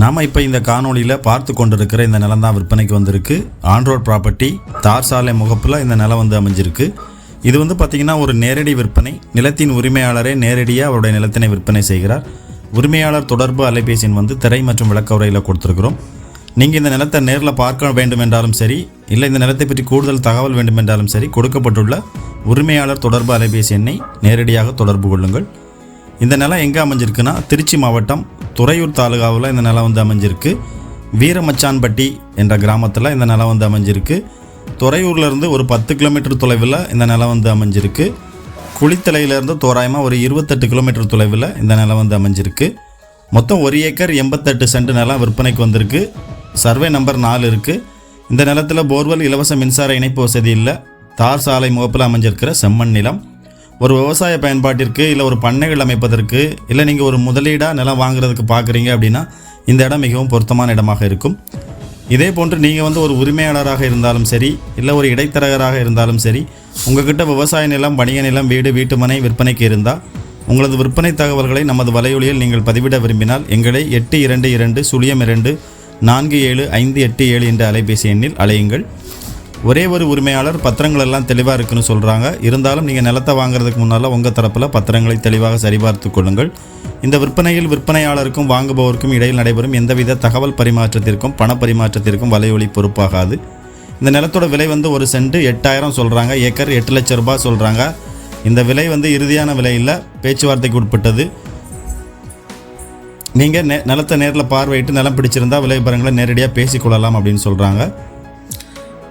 நாம் இப்போ இந்த காணொளியில் பார்த்து கொண்டிருக்கிற இந்த நிலம் தான் விற்பனைக்கு வந்திருக்கு. ஆன்ரோட் ப்ராப்பர்ட்டி தார் சாலை முகப்பில் இந்த நிலம் வந்து அமைஞ்சிருக்கு. இது வந்து பார்த்திங்கன்னா ஒரு நேரடி விற்பனை. நிலத்தின் உரிமையாளரே நேரடியாக அவருடைய நிலத்தினை விற்பனை செய்கிறார். உரிமையாளர் தொடர்பு அலைபேசியின் வந்து திரை மற்றும் விளக்க உரையில் கொடுத்துருக்குறோம். நீங்கள் இந்த நிலத்தை நேரில் பார்க்க வேண்டும் என்றாலும் சரி இல்லை இந்த நிலத்தை பற்றி கூடுதல் தகவல் வேண்டும் என்றாலும் சரி கொடுக்கப்பட்டுள்ள உரிமையாளர் தொடர்பு அலைபேசி எண்ணை நேரடியாக தொடர்பு கொள்ளுங்கள். இந்த நிலம் எங்கே அமைஞ்சிருக்குன்னா திருச்சி மாவட்டம் துறையூர் தாலுகாவில் இந்த நிலம் வந்து அமைஞ்சிருக்கு. வீரமச்சான்பட்டி என்ற கிராமத்தில் இந்த நிலம் வந்து அமைஞ்சிருக்கு. துறையூர்லேருந்து ஒரு பத்து கிலோமீட்டர் தொலைவில் இந்த நிலம் வந்து அமைஞ்சிருக்கு. குளித்தலையிலேருந்து தோராயமாக ஒரு இருபத்தெட்டு கிலோமீட்டர் தொலைவில் இந்த நிலம் வந்து அமைஞ்சிருக்கு. மொத்தம் ஒரு ஏக்கர் எண்பத்தெட்டு சென்ட் நிலம் விற்பனைக்கு வந்திருக்கு. சர்வே நம்பர் நாலு இருக்குது இந்த நிலத்தில் போர்வெல் இலவச மின்சார இணைப்பு வசதி இல்லை. தார் சாலை முகப்பில் அமைஞ்சிருக்கிற செம்மண் நிலம். ஒரு விவசாய பயன்பாட்டிற்கு இல்லை ஒரு பண்ணைகள் அமைப்பதற்கு இல்லை நீங்கள் ஒரு முதலீடாக நிலம் வாங்குறதுக்கு பார்க்குறீங்க அப்படின்னா இந்த இடம் மிகவும் பொருத்தமான இடமாக இருக்கும். இதே போன்று நீங்கள் வந்து ஒரு உரிமையாளராக இருந்தாலும் சரி இல்லை ஒரு இடைத்தரகராக இருந்தாலும் சரி உங்ககிட்ட விவசாய நிலம் வணிக நிலம் வீடு வீட்டுமனை விற்பனைக்கு இருந்தால் உங்களது விற்பனை தகவல்களை நமது வலையொலியில் நீங்கள் பதிவிட விரும்பினால் எங்களை எட்டு இரண்டு இரண்டு சுழியம் இரண்டு நான்கு ஏழு ஐந்து எட்டு ஏழு என்ற அலைபேசி எண்ணில் அலையுங்கள் ஒரே ஒரு உரிமையாளர் பத்திரங்கள் எல்லாம் தெளிவாக இருக்குன்னு சொல்கிறாங்க இருந்தாலும் நீங்கள் நிலத்தை வாங்குறதுக்கு முன்னால் உங்கள் தரப்பில் பத்திரங்களை தெளிவாக சரிபார்த்து கொள்ளுங்கள். இந்த விற்பனையில் விற்பனையாளருக்கும் வாங்குபவருக்கும் இடையில் நடைபெறும் எந்தவித தகவல் பரிமாற்றத்திற்கும் பண பரிமாற்றத்திற்கும் வலையொலி பொறுப்பாகாது. இந்த நிலத்தோட விலை வந்து ஒரு சென்ட் எட்டாயிரம் சொல்கிறாங்க ஏக்கர் எட்டு லட்ச ரூபாய் சொல்கிறாங்க இந்த விலை வந்து இறுதியான விலை இல்லை பேச்சுவார்த்தைக்கு உட்பட்டது. நீங்கள் நெ நிலத்தை நேரில் பார்வையிட்டு நிலம் பிடிச்சிருந்தா விலை விவரங்களை நேரடியாக பேசிக்கொள்ளலாம் அப்படின்னு சொல்கிறாங்க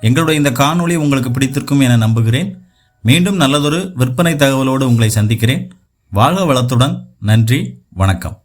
எங்களுடைய இந்த காணொளி உங்களுக்கு பிடித்திருக்கும் என நம்புகிறேன். மீண்டும் நல்லதொரு விற்பனை தகவலோடு உங்களை சந்திக்கிறேன். வாழ்க வளத்துடன். நன்றி. வணக்கம்.